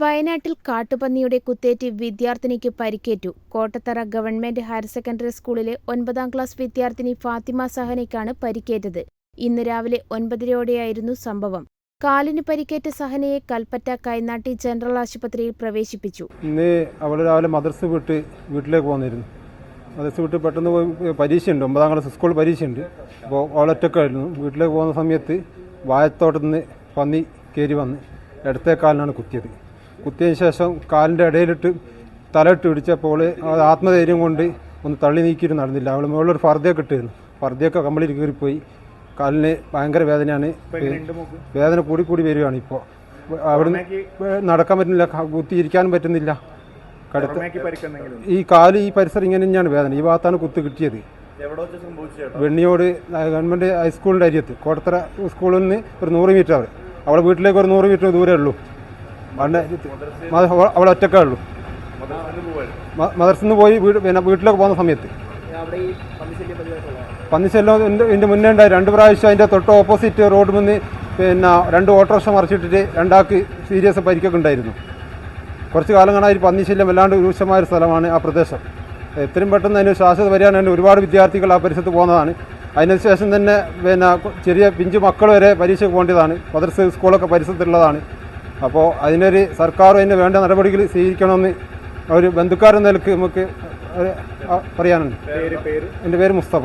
വയനാട്ടിൽ കാട്ടുപന്നിയുടെ കുത്തേറ്റ് വിദ്യാർത്ഥിനിക്ക് പരിക്കേറ്റു. കോട്ടത്തറ ഗവൺമെന്റ് ഹയർ സെക്കൻഡറി സ്കൂളിലെ ഒൻപതാം ക്ലാസ് വിദ്യാർത്ഥിനി ഫാത്തിമ സഹനയ്ക്കാണ് പരിക്കേറ്റത്. ഇന്ന് രാവിലെ ഒൻപതരയോടെയായിരുന്നു സംഭവം. കാലിന് പരിക്കേറ്റ സഹനയെ കൽപ്പറ്റ കൈനാട്ടി ജനറൽ ആശുപത്രിയിൽ പ്രവേശിപ്പിച്ചു. ഇന്ന് അവൾ രാവിലെ മദർസ് വിട്ട് വീട്ടിലേക്ക് പോന്നിരുന്നു. മദർസ് വിട്ട് പെട്ടെന്ന് പോയി പരീക്ഷയുണ്ട്. ഒമ്പതാം ക്ലാസ് സ്കൂൾ പരീക്ഷയുണ്ട്. അപ്പോൾ അവളൊറ്റക്കായിരുന്നു വീട്ടിലേക്ക് പോകുന്ന സമയത്ത് വായത്തോട്ടത്തിൽ പന്നി കയറി വന്ന് ഇടത്തെ കാലിനാണ് കുത്തിയത്. കുത്തിയതിന് ശേഷം കാലിന്റെ ഇടയിലിട്ട് തലയിട്ട് പിടിച്ചപ്പോൾ അത് ആത്മധൈര്യം കൊണ്ട് ഒന്ന് തള്ളി നീക്കിയിട്ട് നടന്നില്ല. അവൾ മുകളിലൊരു ഫർദയൊക്കെ ഇട്ടിരുന്നു. ഫർദയൊക്കെ കമ്പിളിൽ കയറിപ്പോയി കാലിന് ഭയങ്കര വേദനയാണ്. വേദന കൂടി കൂടി വരികയാണ് ഇപ്പോൾ അവിടുന്ന് നടക്കാൻ പറ്റുന്നില്ല കുത്തിയിരിക്കാനും പറ്റുന്നില്ല. കടുത്ത ഈ കാൽ ഈ പരിസരം ഇങ്ങനെ തന്നെയാണ് വേദന. ഈ ഭാഗത്താണ് കുത്ത് കിട്ടിയത്. വെണ്ണിയോട് ഗവൺമെന്റ് ഹൈസ്കൂളിന്റെ അരിയത്ത് കോട്ടത്തറ സ്കൂളിൽ നിന്ന് ഒരു നൂറ് മീറ്റർ അവിടെ. അവളെ വീട്ടിലേക്ക് ഒരു നൂറ് മീറ്റർ ദൂരമേ ഉള്ളൂ. അവിടെ അവളെ ഒറ്റക്കേ ഉള്ളൂ. മദർസിൽ നിന്ന് പോയി വീട് പിന്നെ വീട്ടിലേക്ക് പോകുന്ന സമയത്ത്. പന്നിശല്യം എന്റെ മുന്നേ ഉണ്ടായി. രണ്ട് പ്രാവശ്യം അതിന്റെ തൊട്ട് ഓപ്പോസിറ്റ് റോഡ് മുന്ന് പിന്നെ രണ്ട് ഓട്ടോറിക്ഷ മറിച്ചിട്ടിട്ട് രണ്ടാൾക്ക് സീരിയസ് പരിക്കൊക്കെ ഉണ്ടായിരുന്നു. കുറച്ച് കാലം കാണാൻ പന്നിശല്യം വല്ലാണ്ട് രൂക്ഷമായ ഒരു സ്ഥലമാണ് ആ പ്രദേശം. എത്രയും പെട്ടെന്ന് അതിന് ശാശ്വത വരികയാണ്. ഒരുപാട് വിദ്യാർത്ഥികൾ ആ പരിസരത്ത് പോകുന്നതാണ്. അതിനുശേഷം തന്നെ പിന്നെ ചെറിയ പിഞ്ചു മക്കൾ വരെ പരീക്ഷയ്ക്ക് പോകേണ്ടതാണ്. മദർസ് സ്കൂളൊക്കെ പരിസരത്തുള്ളതാണ്. അപ്പോൾ അതിനൊരു സർക്കാർ അതിന് വേണ്ട നടപടികൾ സ്വീകരിക്കണമെന്ന് ഒരു ബന്ധുക്കാരെന്ന നിലയ്ക്ക് നമുക്ക് പറയാനുണ്ട്. എന്റെ പേര് മുസ്തഫ.